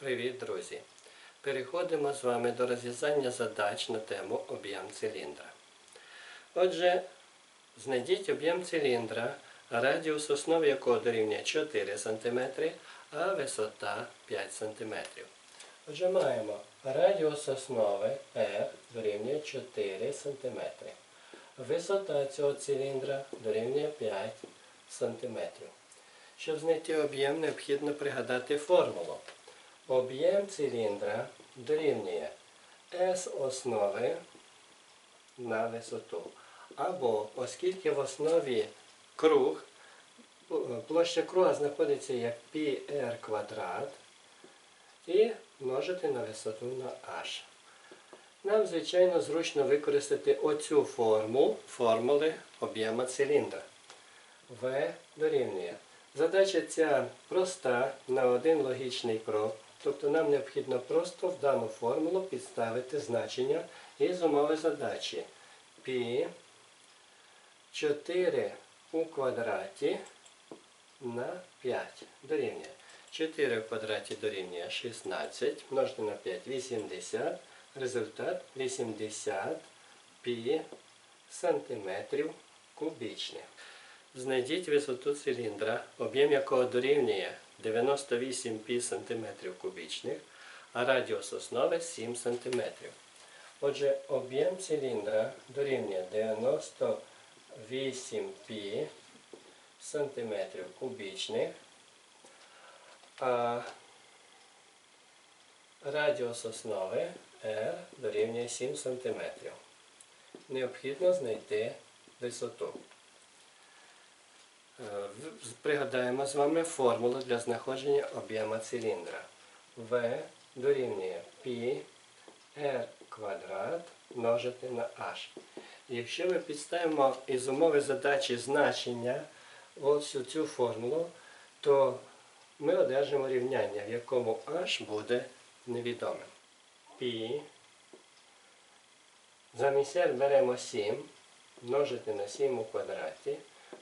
Привіт, друзі! Переходимо з вами до розв'язання задач на тему об'єм циліндра. Отже, знайдіть об'єм циліндра, радіус основи якого дорівнює 4 см, а висота 5 см. Отже, маємо радіус основи R дорівнює 4 см. Висота цього циліндра дорівнює 5 см. Щоб знайти об'єм, необхідно пригадати формулу. Об'єм циліндра дорівнює S основи на висоту. Або, оскільки в основі круг, площа круга знаходиться як πr квадрат, і множити на висоту на h. Нам, звичайно, зручно використати оцю форму формули об'єму циліндра. В дорівнює. Задача ця проста на один логічний крок. Тобто нам необхідно просто в дану формулу підставити значення із умови задачі. Пі 4 у квадраті на 5 дорівнює. 4 в квадраті дорівнює 16, множити на 5 80. Результат 80 пі сантиметрів кубічних. Знайдіть висоту циліндра, об'єм якого дорівнює 98 пі сантиметрів кубічних, а радіус основи 7 см. Отже, об'єм циліндра дорівнює 98 пі сантиметрів кубічних, а радіус основи R дорівнює 7 см. Необхідно знайти висоту. Е, Пригадаємо з вами формулу для знаходження об'єму циліндра. В дорівнює π r квадрат множити на h. Якщо ми підставимо із умови задачі значення ось у цю формулу, то ми одержимо рівняння, в якому h буде невідомим. π замість r беремо 7 множити на 7 у квадраті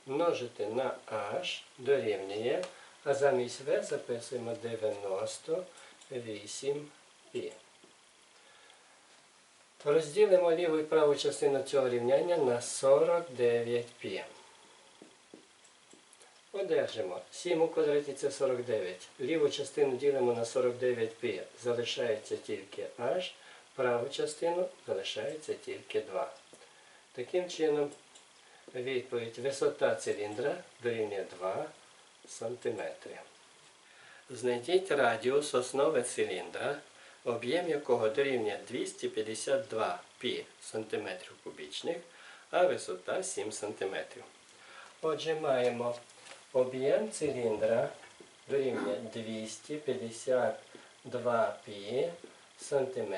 множити на h дорівнює, а замість v записуємо 98 π. Розділимо ліву і праву частину цього рівняння на 49 π. Одержимо 7 у квадраті це 49. Ліву частину ділимо на 49 π. Залишається тільки h, праву частину залишається тільки 2. Таким чином, Відповідь висота циліндра дорівнює 2 см. Знайдіть радіус основи циліндра, об'єм якого дорівнює 252 пі см кубічних, а висота 7 см. Отже, маємо об'єм циліндра дорівнює 252 пі см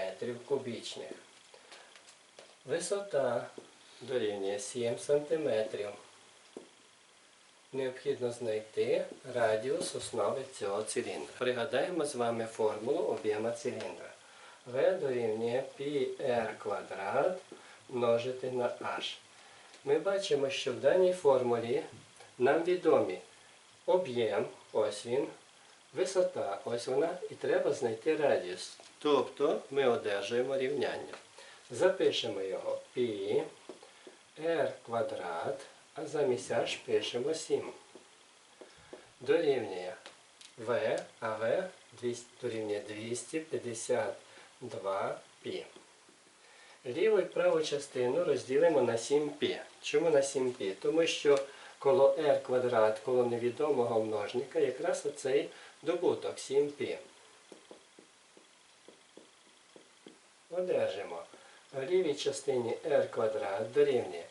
кубічних. Висота дорівнює 7 см. Необхідно знайти радіус основи цього циліндра. Пригадаємо з вами формулу об'єму циліндра. В дорівнює πr квадрат множити на h. Ми бачимо, що в даній формулі нам відомі об'єм, ось він, висота, ось вона, і треба знайти радіус. Тобто ми одержуємо рівняння. Запишемо його π r квадрат, а замість h пишемо 7. Дорівнює v, а v дорівнює 252 π. Ліву і праву частину розділимо на 7π. Чому на 7π? Тому що коло r квадрат, коло невідомого множника, якраз оцей добуток 7π. Одержимо. В лівій частині r квадрат дорівнює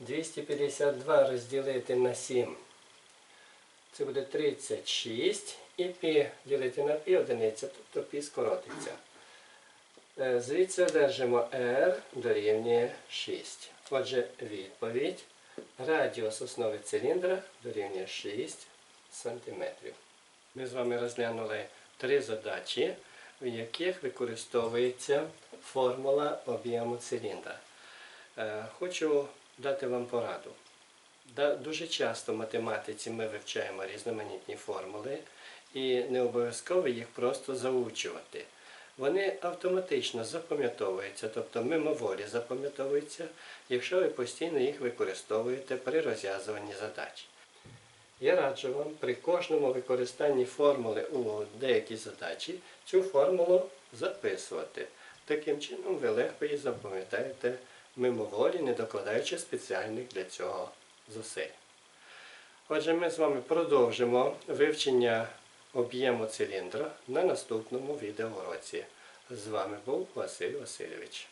252 розділити на 7. Це буде 36 і пі ділити на пі одиниця, тобто пі скоротиться. Е, звідси одержимо R дорівнює 6. Отже, відповідь. Радіус основи циліндра дорівнює 6 см. Ми з вами розглянули три задачі, в яких використовується формула об'єму циліндра. Е, хочу дати вам пораду. Дуже часто в математиці ми вивчаємо різноманітні формули, і не обов'язково їх просто заучувати. Вони автоматично запам'ятовуються, тобто мимоволі запам'ятовуються, якщо ви постійно їх використовуєте при розв'язуванні задач. Я раджу вам при кожному використанні формули у деякій задачі цю формулу записувати. Таким чином ви легко її запам'ятаєте мимоволі, не докладаючи спеціальних для цього зусиль. Отже, ми з вами продовжимо вивчення об'єму циліндра на наступному відеоуроці. З вами був Василь Васильович.